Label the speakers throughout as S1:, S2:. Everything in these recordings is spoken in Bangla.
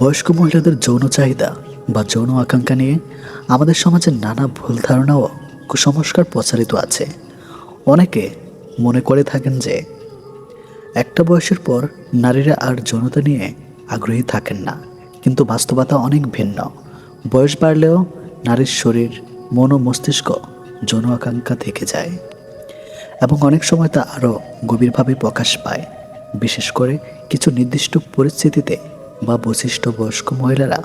S1: বয়স্ক মহিলাদের যৌন চাহিদা বা যৌন আকাঙ্ক্ষা নিয়ে আমাদের সমাজে নানা ভুল ধারণা ও কুসংস্কার প্রচারিত আছে। অনেকে মনে করে থাকেন যে একটা বয়সের পর নারীরা আর যৌনতা নিয়ে আগ্রহী থাকেন না, কিন্তু বাস্তবতা অনেক ভিন্ন। বয়স বাড়লেও নারীর শরীর, মন ও মস্তিষ্ক যৌন আকাঙ্ক্ষা থেকে যায় এবং অনেক সময় তা আরও গভীরভাবে প্রকাশ পায়। বিশেষ করে কিছু নির্দিষ্ট পরিস্থিতিতে বা বৈশিষ্ট্য বয়স্ক মহিলারা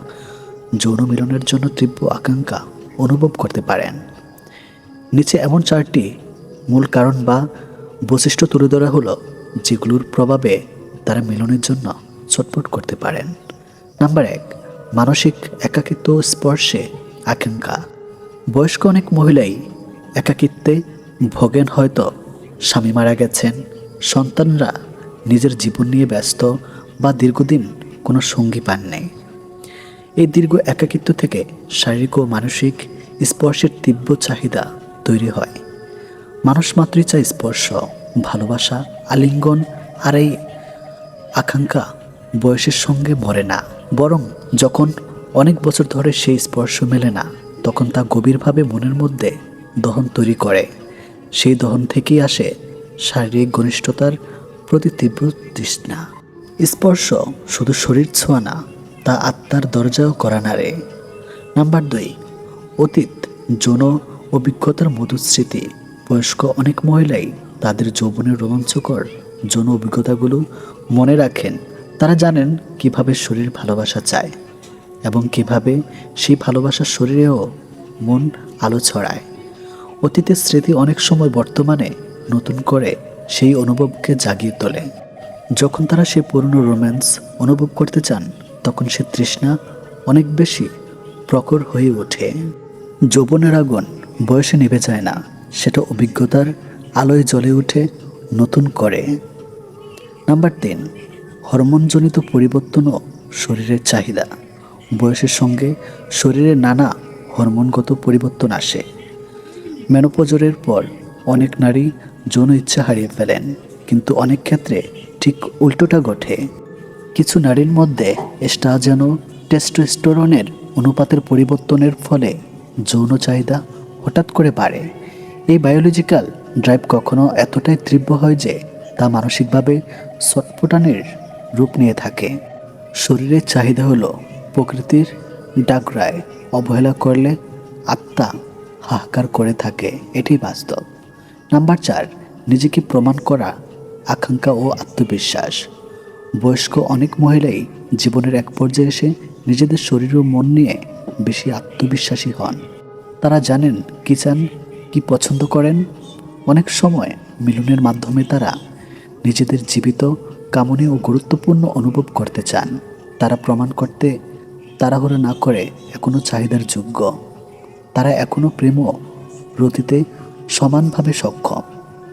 S1: যৌন মিলনের জন্য তীব্র আকাঙ্ক্ষা অনুভব করতে পারেন। নিচে এমন চারটি মূল কারণ বা বৈশিষ্ট্য তুলে ধরা হলো, যেগুলোর প্রভাবে তারা মিলনের জন্য ছটফট করতে পারেন। নাম্বার এক, মানসিক একাকিত্ব স্পর্শে আকাঙ্ক্ষা। বয়স্ক অনেক মহিলাই একাকিত্বে ভোগেন হয়তো, স্বামী মারা গেছেন, সন্তানরা নিজের জীবন নিয়ে ব্যস্ত বা দীর্ঘদিন কোনো সঙ্গী পান পাননি এই দীর্ঘ একাকিত্ব থেকে শারীরিক ও মানসিক স্পর্শের তীব্র চাহিদা তৈরি হয়। মানুষ মাত্রই চায় স্পর্শ, ভালোবাসা, আলিঙ্গন আর এই আকাঙ্ক্ষা বয়সের সঙ্গে মরে না। বরং যখন অনেক বছর ধরে সেই স্পর্শ মেলে না, তখন তা গভীরভাবে মনের মধ্যে দহন তৈরি করে। সেই দহন থেকেই আসে শারীরিক ঘনিষ্ঠতার প্রতি তীব্র তৃষ্ণা। স্পর্শ শুধু শরীর ছোঁয়া না, তা আত্মার দরজাও করা নাড়ে নাম্বার দুই, অতীত, যৌন অভিজ্ঞতার মধুর স্মৃতি বয়স্ক অনেক মহিলাই তাদের যৌবনের রোমাঞ্চকর যৌন অভিজ্ঞতাগুলো মনে রাখেন। তারা জানেন কীভাবে শরীর ভালোবাসা চায় এবং কীভাবে সেই ভালোবাসার শরীরেও মন আলো ছড়ায়। অতীতের স্মৃতি অনেক সময় বর্তমানে নতুন করে সেই অনুভবকে জাগিয়ে তোলে। যখন তারা সেই পুরনো রোম্যান্স অনুভব করতে চান, তখন সে তৃষ্ণা অনেক বেশি প্রখর হয়ে ওঠে। যৌবনের আগুন বয়সে নিভে যায় না, সেটা অভিজ্ঞতার আলোয় জ্বলে ওঠে নতুন করে। নাম্বার তিন, হরমোনজনিত পরিবর্তন ও শরীরের চাহিদা। বয়সের সঙ্গে শরীরে নানা হরমোনগত পরিবর্তন আসে। মেনোপজরের পর অনেক নারী যৌন ইচ্ছা হারিয়ে ফেলেন, কিন্তু অনেক ক্ষেত্রে ঠিক উল্টোটা ঘটে। কিছু নারীর মধ্যে এস্ট্রাজেন যেন টেস্টোস্টেরনের অনুপাতের পরিবর্তনের ফলে যৌন চাহিদা হঠাৎ করে বাড়ে। এই বায়োলজিক্যাল ড্রাইভ কখনো এতটাই তীব্র হয় যে তা মানসিকভাবে ছটফটানের রূপ নিয়ে থাকে। শরীরের চাহিদা হলো প্রকৃতির ডাকরায় অবহেলা করলে আত্মা হাহাকার করে থাকে, এটি বাস্তব। নাম্বার চার, নিজেকে প্রমাণ করা আকাঙ্ক্ষা ও আত্মবিশ্বাস। বয়স্ক অনেক মহিলাই জীবনের এক পর্যায়ে এসে নিজেদের শরীর ও মন নিয়ে বেশি আত্মবিশ্বাসী হন। তারা জানেন কি চান, কি পছন্দ করেন। অনেক সময় মিলনের মাধ্যমে তারা নিজেদের জীবিত কামনে ও গুরুত্বপূর্ণ অনুভব করতে চান। তারা প্রমাণ করতে তাড়াহুড়ো না করে এখনও চাহিদার যোগ্য। তারা এখনও প্রেম রতিতে সমানভাবে সক্ষম।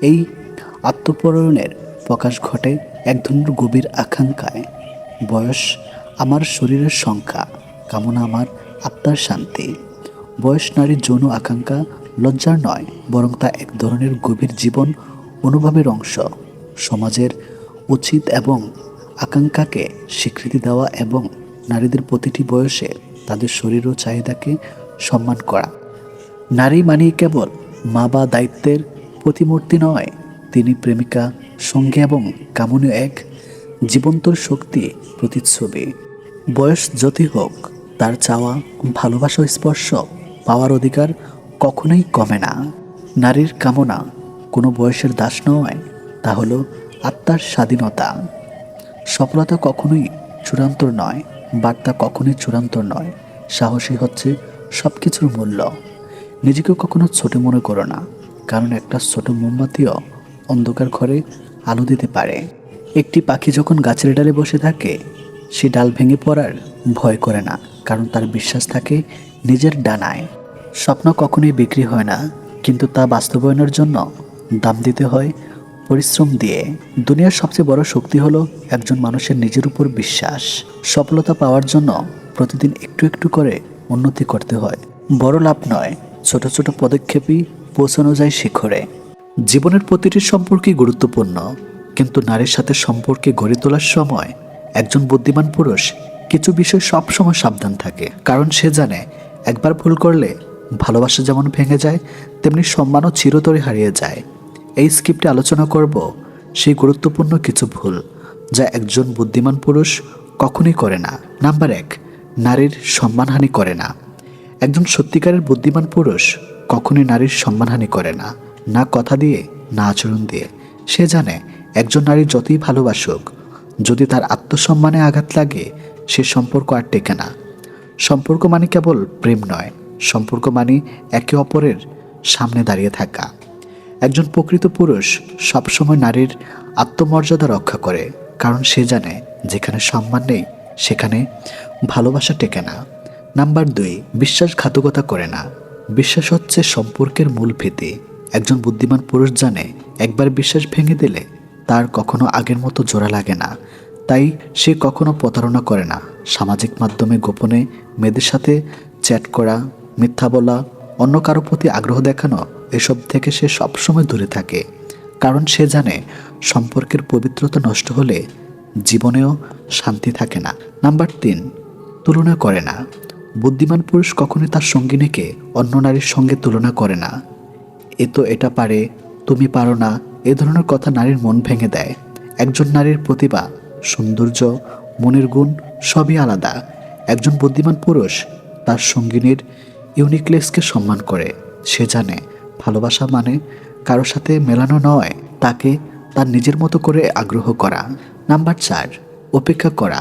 S1: এই আত্মপরণের প্রকাশ ঘটে এক ধরনের গভীর আকাঙ্ক্ষায়। বয়স আমার শরীরের সংখ্যা, কামনা আমার আত্মার শান্তি। বয়স নারীর যৌন আকাঙ্ক্ষা লজ্জার নয়, বরং তা এক ধরনের গভীর জীবন অনুভবের অংশ। সমাজের উচিত এবং আকাঙ্ক্ষাকে স্বীকৃতি দেওয়া এবং নারীদের প্রতিটি বয়সে তাদের শরীর ও চাহিদাকে সম্মান করা। নারী মানেই কেবল মা বা দায়িত্বের প্রতিমূর্তি নয় তিনি প্রেমিকা, সঙ্গে এবং কামনীয় এক জীবন্ত শক্তি প্রতিচ্ছবি। বয়স যতই হোক, তার চাওয়া, ভালোবাসা স্পর্শ পাওয়ার অধিকার কখনোই কমে না। নারীর কামনা কোনো বয়সের দাস নয়, তা হলো আত্মার স্বাধীনতা। সফলতা কখনোই চূড়ান্ত নয়, বার্তা কখনোই চূড়ান্ত নয় সাহসী হচ্ছে সব কিছুর মূল্য। নিজেকে কখনো ছোট মনে করো না, কারণ একটা ছোট মোমবাতিও অন্ধকার ঘরে আলো দিতে পারে। একটি পাখি যখন গাছের ডালে বসে থাকে, সে ডাল ভেঙে পড়ার ভয় করে না, কারণ তার বিশ্বাস থাকে নিজের ডানায়। স্বপ্ন কখনোই বিক্রি হয় না, কিন্তু তা বাস্তবায়নের জন্য দাম দিতে হয় পরিশ্রম দিয়ে। দুনিয়ার সবচেয়ে বড় শক্তি হলো একজন মানুষের নিজের উপর বিশ্বাস। সফলতা পাওয়ার জন্য প্রতিদিন একটু একটু করে উন্নতি করতে হয়। বড় লাভ নয়, ছোট ছোট পদক্ষেপই পৌঁছানো যায় শিখরে। জীবনের প্রতিটি সম্পর্কই গুরুত্বপূর্ণ, কিন্তু নারীর সাথে সম্পর্কে গড়ে তোলার সময় একজন বুদ্ধিমান পুরুষ কিছু বিষয় সবসময় সাবধান থাকে, কারণ সে জানে একবার ভুল করলে ভালোবাসা যেমন ভেঙে যায়, তেমনি সম্মানও চিরতরে হারিয়ে যায়। এই স্ক্রিপ্টে আলোচনা করব সেই গুরুত্বপূর্ণ কিছু ভুল যা একজন বুদ্ধিমান পুরুষ কখনোই করে না। নাম্বার এক, নারীর সম্মানহানি করে না। একজন সত্যিকারের বুদ্ধিমান পুরুষ কখনোই নারীর সম্মানহানি করে না। না কথা দিয়ে, না আচরণ দিয়ে। সে জানে, একজন নারী যতই ভালোবাসুক, যদি তার আত্মসম্মানে আঘাত লাগে, সে সম্পর্ক আর টেকে না। সম্পর্ক মানে কেবল প্রেম নয়, সম্পর্ক মানে একে অপরের সামনে দাঁড়িয়ে থাকা। একজন প্রকৃত পুরুষ সবসময় নারীর আত্মমর্যাদা রক্ষা করে, কারণ সে জানে, যেখানে সম্মান নেই, সেখানে ভালোবাসা টেকে না। নাম্বার দুই, বিশ্বাসঘাতকতা করে না। বিশ্বাস হচ্ছে সম্পর্কের মূল ভিত্তি একজন বুদ্ধিমান পুরুষ জানে, একবার বিশ্বাস ভেঙে দিলে তার কখনো আগের মতো জোড়া লাগে না। তাই সে কখনো প্রতারণা করে না। সামাজিক মাধ্যমে গোপনে মেয়েদের সাথে চ্যাট করা, মিথ্যা বলা, অন্য কারও প্রতি আগ্রহ দেখানো, এসব থেকে সে সবসময় দূরে থাকে। কারণ সে জানে সম্পর্কের পবিত্রতা নষ্ট হলে জীবনেও শান্তি থাকে না। নাম্বার তিন, তুলনা করে না। বুদ্ধিমান পুরুষ কখনোই তার সঙ্গিনীকে অন্য নারীর সঙ্গে তুলনা করে না। এ তো এটা পারে, তুমি পারো না, এ ধরনের কথা নারীর মন ভেঙে দেয়। একজন নারীর প্রতিভা, সৌন্দর্য, মনের গুণ সবই আলাদা। একজন বুদ্ধিমান পুরুষ তার সঙ্গিনীর ইউনিকনেসকে সম্মান করে। সে জানে, ভালোবাসা মানে কারোর সাথে মেলানো নয়, তাকে তার নিজের মতো করে আগ্রহ করা। নাম্বার চার, অপেক্ষা করা।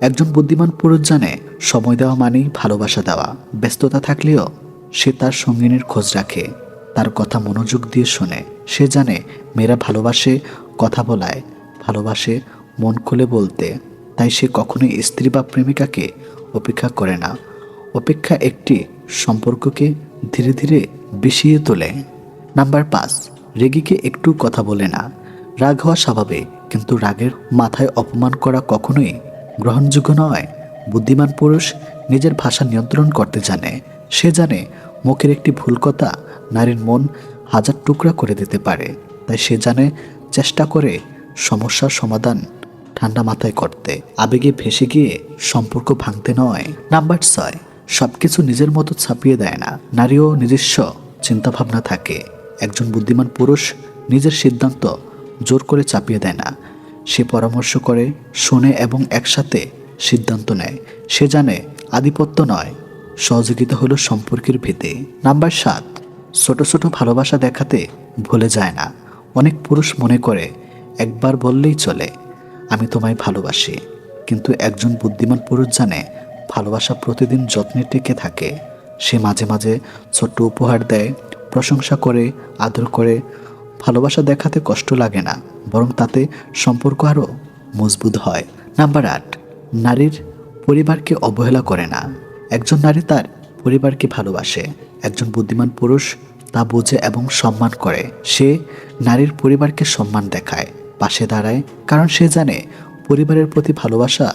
S1: একজন বুদ্ধিমান পুরুষ জানে, সময় দেওয়া মানেই ভালোবাসা দেওয়া। ব্যস্ততা থাকলেও সে তার সঙ্গিনীর খোঁজ রাখে। তার কথা মনোযোগ দিয়ে শোনে। সে জানে, মেয়েরা ভালোবাসে কথা বলায়, ভালোবাসে মন খুলে বলতে। তাই সে কখনোই স্ত্রী বা প্রেমিকাকে অপেক্ষা করে না। অপেক্ষা একটি সম্পর্ককে ধীরে ধীরে বিষিয়ে তোলে। নাম্বার পাঁচ, রেগিকে একটু কথা বলে না। রাগ হওয়া স্বাভাবিক, কিন্তু রাগের মাথায় অপমান করা কখনোই গ্রহণযোগ্য নয়। বুদ্ধিমান পুরুষ নিজের ভাষা নিয়ন্ত্রণ করতে জানে। সে জানে, মুখের একটি ভুল কথা নারীর মন হাজার টুকরা করে দিতে পারে। তাই সে জানে চেষ্টা করে সমস্যার সমাধান ঠান্ডা মাথায় করতে। আবেগে ভেসে গিয়ে সম্পর্ক ভাঙতে নয়। নাম্বার ছয় সব কিছু নিজের মতো ছাপিয়ে দেয় না। নারীও নিজস্ব চিন্তাভাবনা থাকে। একজন বুদ্ধিমান পুরুষ নিজের সিদ্ধান্ত জোর করে চাপিয়ে দেয় না। সে পরামর্শ করে, শোনে এবং একসাথে সিদ্ধান্ত নেয়। সে জানে আধিপত্য নয়, সহযোগিতা হলো সম্পর্কের ভিত্তি নাম্বার সাত ছোট ছোট ভালোবাসা দেখাতে ভুলে যায় না। অনেক পুরুষ মনে করে, একবার বললেই চলে, আমি তোমায় ভালোবাসি। কিন্তু একজন বুদ্ধিমান পুরুষ জানে, ভালোবাসা প্রতিদিন যত্নে টিকে থাকে। সে মাঝে মাঝে ছোট্ট উপহার দেয়, প্রশংসা করে, আদর করে। ভালোবাসা দেখাতে কষ্ট লাগে না, বরং তাতে সম্পর্ক আরও মজবুত হয়। নাম্বার আট, নারীর পরিবারকে অবহেলা করে না। একজন নারী তার পরিবারকে ভালোবাসে। একজন বুদ্ধিমান পুরুষ তা বোঝে এবং সম্মান করে। সে নারীর পরিবারকে সম্মান দেখায়, পাশে দাঁড়ায়, কারণ সে জানে পরিবারের প্রতি ভালোবাসা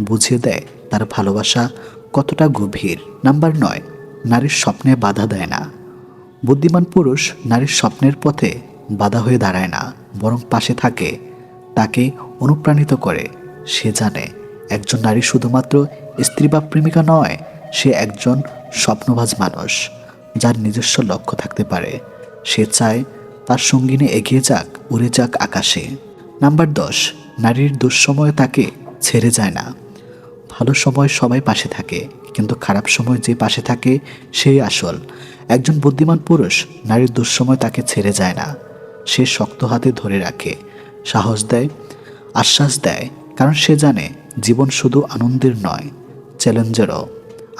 S1: বুঝিয়ে দেয়। তার ভালোবাসা কতটা গভীর। নাম্বার নয়, নারীর স্বপ্নে বাধা দেয় না। বুদ্ধিমান পুরুষ নারীর স্বপ্নের পথে বাধা হয়ে দাঁড়ায় না, বরং পাশে থাকে, তাকে অনুপ্রাণিত করে। সে জানে, একজন নারী শুধুমাত্র স্ত্রী বা প্রেমিকা নয়, সে একজন স্বপ্নবাজ মানুষ, যার নিজস্ব লক্ষ্য থাকতে পারে। সে চায় তার সঙ্গিনী এগিয়ে যাক, উড়ে যাক আকাশে। নাম্বার দশ, নারীর দুঃসময় তাকে ছেড়ে যায় না। ভালো সময় সবাই পাশে থাকে, কিন্তু খারাপ সময় যে পাশে থাকে, সেই আসল। একজন বুদ্ধিমান পুরুষ নারীর দুঃসময় তাকে ছেড়ে যায় না। সে শক্ত হাতে ধরে রাখে, সাহস দেয়, আশ্বাস দেয়, কারণ সে জানে জীবন শুধু আনন্দের নয়, চ্যালেঞ্জেরও।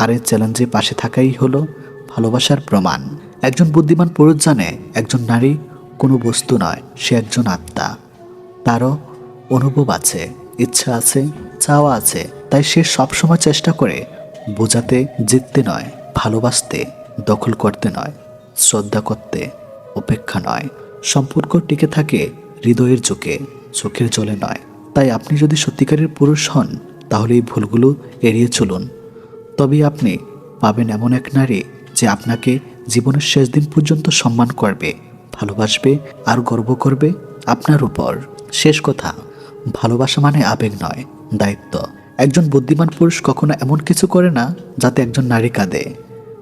S1: আর এই চ্যালেঞ্জে পাশে থাকাই হলো ভালোবাসার প্রমাণ। একজন বুদ্ধিমান পুরুষ জানে একজন নারী কোনো বস্তু নয়, সে একজন আত্মা। তারও অনুভব আছে, ইচ্ছা আছে, চাওয়া আছে। তাই সে সবসময় চেষ্টা করে বোঝাতে, জিততে নয়, ভালোবাসতে, দখল করতে নয়, শ্রদ্ধা করতে অপেক্ষা নয়। সম্পর্ক টিকে থাকে হৃদয়ের চোখে, চোখের জলে নয়। তাই আপনি যদি সত্যিকারের পুরুষ হন, তাহলে এই ভুলগুলো এড়িয়ে চলুন। তবেই আপনি পাবেন এমন এক নারী যে আপনাকে জীবনের শেষ দিন পর্যন্ত সম্মান করবে, ভালোবাসবে আর গর্ব করবে আপনার উপর। শেষ কথা, ভালোবাসা মানে আবেগ নয়, দায়িত্ব। একজন বুদ্ধিমান পুরুষ কখনো এমন কিছু করে না যাতে একজন নারী কাঁদে।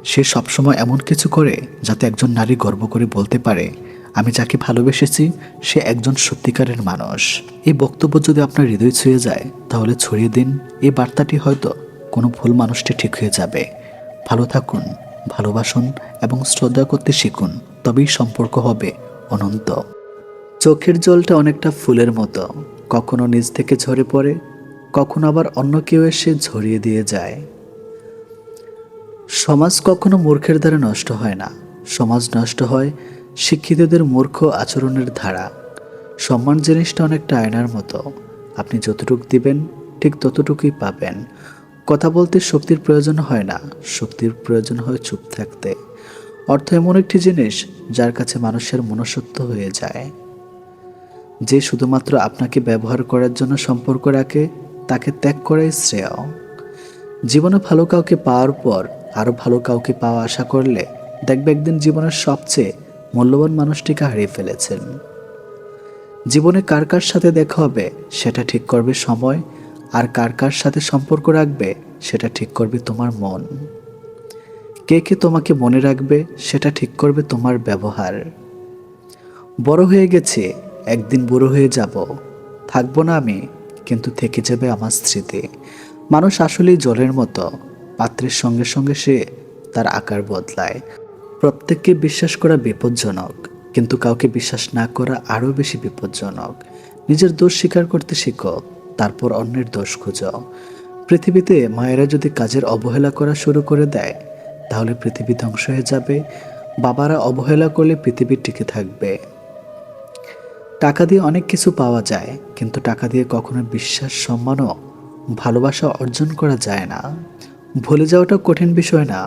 S1: সে সবসময় এমন কিছু করে যাতে একজন নারী গর্ব করে বলতে পারে, আমি যাকে ভালোবেসেছি, সে একজন সত্যিকারের মানুষ। এই বক্তব্য যদি আপনার হৃদয় ছুঁয়ে যায়, তাহলে ছড়িয়ে দিন এই বার্তাটি হয়তো কোনো ভুল মানুষটি ঠিক হয়ে যাবে। ভালো থাকুন, ভালোবাসুন এবং শ্রদ্ধা করতে শিখুন, তবেই সম্পর্ক হবে অনন্ত। চোখের জলটা অনেকটা ফুলের মতো, কখনো নিজ থেকে ঝরে পড়ে, কখনো আবার অন্য কেউ এসে ঝরিয়ে দিয়ে যায়। সমাজ কখনো মূর্খের দ্বারা নষ্ট হয় না। সমাজ নষ্ট হয় শিক্ষিতদের মূর্খ আচরণের ধারা। সম্মান জিনিসটা অনেকটা আয়নার মতো। আপনি যতটুকু দিবেন, ঠিক ততটুকুই পাবেন। কথা বলতে শক্তির প্রয়োজন হয় না। শক্তির প্রয়োজন হয় চুপ থাকতে। অর্থ এমন একটি জিনিস যার কাছে মানুষের মনসত্ব হয়ে যায়। যে শুধুমাত্র আপনাকে ব্যবহার করার জন্য সম্পর্ক রাখে, তাকে ত্যাগ করাই শ্রেয়। জীবনে ভালো কাউকে পাওয়ার পর আরও ভালো কাউকে পাওয়া আশা করলে দেখবে একদিন জীবনের সবচেয়ে মূল্যবান মানুষটিকে হারিয়ে ফেলেছেন। জীবনে কার কার সাথে দেখা হবে, সেটা ঠিক করবে সময় আর কার কার সাথে সম্পর্ক রাখবে, সেটা ঠিক করবে তোমার মন। কে কে তোমাকে মনে রাখবে, সেটা ঠিক করবে তোমার ব্যবহার। বড় হয়ে গেছে, একদিন বুড়ো হয়ে যাব। থাকব না আমি, কিন্তু থেকে যাবে আমার স্মৃতি। মানুষ আসলেই জলের মতো, পাত্রের সঙ্গে সঙ্গে সে তার আকার বদলায়। প্রত্যেককে বিশ্বাস করা বিপজ্জনক, কিন্তু কাউকে বিশ্বাস না করা আরও বেশি বিপজ্জনক। নিজের দোষ স্বীকার করতে শিখো তারপর অন্যের দোষ খুঁজো। পৃথিবীতে মায়েরা যদি কাজের অবহেলা করা শুরু করে দেয়, তাহলে পৃথিবী ধ্বংস হয়ে যাবে। বাবারা অবহেলা করলে পৃথিবী টিকে থাকবে। টাকা দিয়ে অনেক কিছু পাওয়া যায়, কিন্তু টাকা দিয়ে কখনো বিশ্বাস, সম্মানও, ভালোবাসা অর্জন করা যায় না। ভুলে যাওয়াটা কঠিন বিষয় না।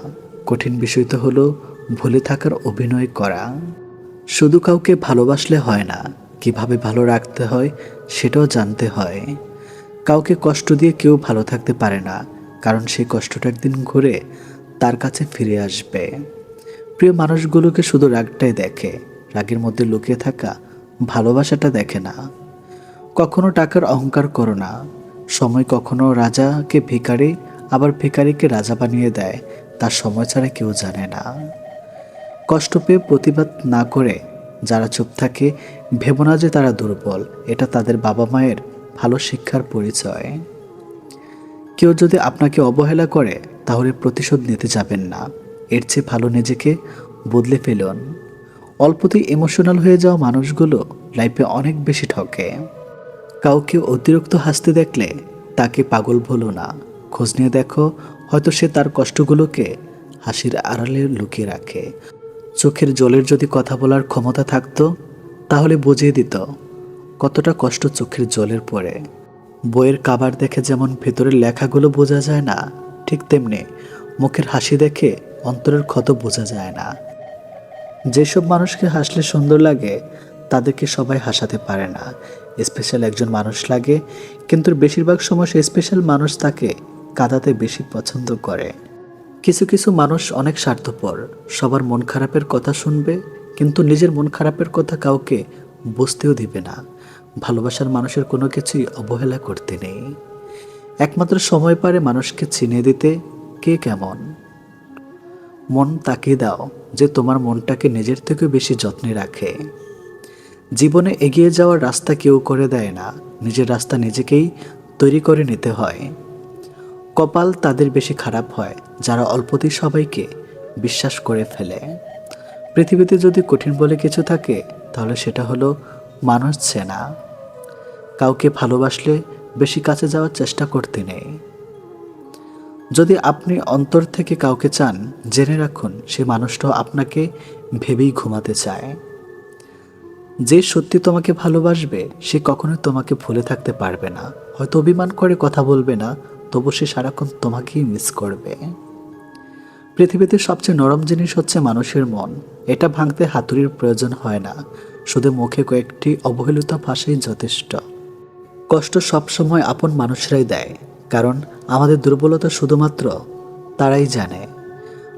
S1: কঠিন বিষয় তো হলো ভুলে থাকার অভিনয় করা। শুধু কাউকে ভালোবাসলে হয় না, কীভাবে ভালো রাখতে হয় সেটাও জানতে হয়। কাউকে কষ্ট দিয়ে কেউ ভালো থাকতে পারে না, কারণ সেই কষ্টটা একদিন ঘুরে তার কাছে ফিরে আসবে। প্রিয় মানুষগুলোকে শুধু রাগটাই দেখে, রাগের মধ্যে লুকিয়ে থাকা ভালোবাসাটা দেখে না। কখনো টাকার অহংকার করো না। সময় কখনো রাজাকে ভিখারি, আবার ভিখারিকে রাজা বানিয়ে দেয় তার সময় ছাড়া কেউ জানে না। কষ্ট পেয়ে প্রতিবাদ না করে যারা চুপ থাকে, ভেবো না যে তারা দুর্বল, এটা তাদের বাবা মায়ের ভালো শিক্ষার পরিচয়। কেউ যদি আপনাকে অবহেলা করে, তাহলে প্রতিশোধ নিতে যাবেন না। এর চেয়ে ভালো নিজেকে বদলে ফেলুন। অল্পতেই ইমোশনাল হয়ে যাওয়া মানুষগুলো লাইফে অনেক বেশি ঠকে। কাউকে অতিরিক্ত হাসতে দেখলে তাকে পাগল বলো না। খোঁজ নিয়ে দেখো, হয়তো সে তার কষ্টগুলোকে হাসির আড়ালে লুকিয়ে রাখে। চোখের জলের যদি কথা বলার ক্ষমতা থাকতো, তাহলে বুঝিয়ে দিত। কতটা কষ্ট চোখের জলের পরে। বইয়ের কাবার দেখে যেমন ভেতরের লেখাগুলো বোঝা যায় না, ঠিক তেমনি মুখের হাসি দেখে অন্তরের ক্ষত বোঝা যায় না। যেসব মানুষকে হাসলে সুন্দর লাগে, তাদেরকে সবাই হাসাতে পারে না। স্পেশাল একজন মানুষ লাগে, কিন্তু বেশিরভাগ সময় সে স্পেশাল মানুষ তাকে কাঁদাতে বেশি পছন্দ করে। কিছু কিছু মানুষ অনেক স্বার্থপর, সবার মন খারাপের কথা শুনবে, কিন্তু নিজের মন খারাপের কথা কাউকে বুঝতেও দিবে না। ভালোবাসার মানুষের কোনো কিছুই অবহেলা করতে নেই। একমাত্র সময় পারে মানুষকে চিনে দিতে কে কেমন। মন তাকিয়ে দাও যে তোমার মনটাকে নিজের থেকে বেশি যত্নে রাখে। জীবনে এগিয়ে যাওয়ার রাস্তা কেউ করে দেয় না, নিজের রাস্তা নিজেকেই তৈরি করে নিতে হয়। কপাল তাদের বেশি খারাপ হয়, যারা অল্পতেই সবাইকে বিশ্বাস করে ফেলে। পৃথিবীতে যদি কঠিন বলে কিছু থাকে তাহলে সেটা হলো মানুষ চেনা কাউকে ভালোবাসলে বেশি কাছে যাওয়ার চেষ্টা করতে নেই। যদি আপনি অন্তর থেকে কাউকে চান, জেনে রাখুন সে মানুষটাও আপনাকে ভেবেই ঘুমাতে চায়। যে সত্যি তোমাকে ভালোবাসবে, সে কখনোই তোমাকে ভুলে থাকতে পারবে না। হয়তো অভিমান করে কথা বলবে না, তবু সে সারাক্ষণ তোমাকেই মিস করবে। পৃথিবীতে সবচেয়ে নরম জিনিস হচ্ছে মানুষের মন। এটা ভাঙতে হাতুড়ির প্রয়োজন হয় না। শুধু মুখে কয়েকটি অবহেলিত ভাষাই যথেষ্ট। কষ্ট সবসময় আপন মানুষরাই দেয়, কারণ আমাদের দুর্বলতা শুধুমাত্র তারাই জানে।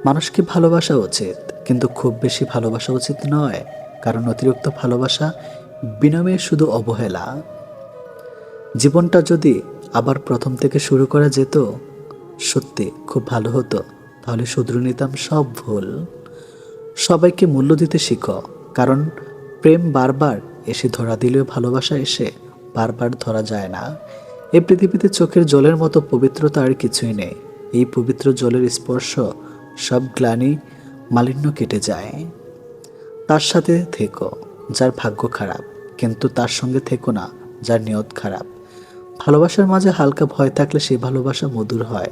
S1: মানুষকে ভালোবাসা উচিত, কিন্তু খুব বেশি ভালোবাসা উচিত নয়, কারণ অতিরিক্ত ভালোবাসা বিনমে শুধু অবহেলা। জীবনটা যদি আবার প্রথম থেকে শুরু করা যেত, সত্যি খুব ভালো হতো। তাহলে শুধরে নিতাম সব ভুল। সবাইকে মূল্য দিতে শিখো, কারণ প্রেম বারবার এসে ধরা দিলেও ভালোবাসা এসে বারবার ধরা যায় না। এই পৃথিবীতে চোখের জলের মতো পবিত্রতা আর কিছুই নেই। এই পবিত্র জলের স্পর্শ সব গ্লানি মালিন্য কেটে যায়। তার সাথে থেকো, যার ভাগ্য খারাপ, কিন্তু তার সঙ্গে থেকো না, যার নিয়ত খারাপ। ভালোবাসার মাঝে হালকা ভয় থাকলে সেই ভালোবাসা মধুর হয়।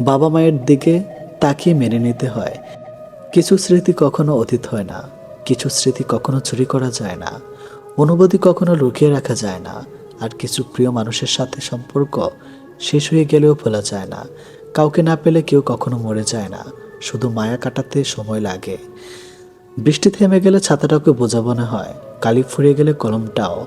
S1: বাবা মায়ের দিকে তাকিয়ে মেনে নিতে হয়। কিছু স্মৃতি কখনো অতীত হয় না, কিছু স্মৃতি কখনো চুরি করা যায় না, অনুভূতি কখনো লুকিয়ে রাখা যায় না, আর কিছু প্রিয় মানুষের সাথে সম্পর্ক শেষ হয়ে গেলেও ভোলা যায় না। কাউকে না পেলে কেউ কখনো মরে যায় না, শুধু মায়া কাটাতে সময় লাগে। বৃষ্টি থেমে গেলে ছাতাটাকে বোঝা মনে হয়, কালি ফুরিয়ে গেলে কলমটাও।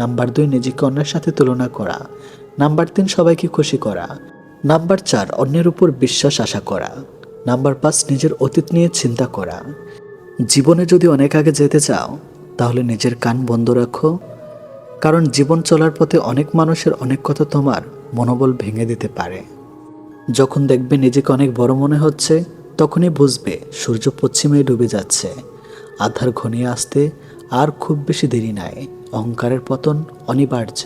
S1: নাম্বার দুই, নিজেকে অন্যের সাথে তুলনা করা। নাম্বার তিন, সবাইকে খুশি করা। নাম্বার চার, অন্যের উপর বিশ্বাস আশা করা। নাম্বার পাঁচ, নিজের অতীত নিয়ে চিন্তা করা। জীবনে যদি অনেক আগে যেতে চাও, তাহলে নিজের কান বন্ধ রাখো। কারণ জীবন চলার পথে অনেক মানুষের অনেক কথা তোমার মনোবল ভেঙে দিতে পারে। যখন দেখবে নিজেকে অনেক বড় মনে হচ্ছে, তখনই বুঝবে সূর্য পশ্চিমে ডুবে যাচ্ছে। আধার ঘনিয়ে আসতে আর খুব বেশি দেরি নাই। অহংকারের পতন অনিবার্য।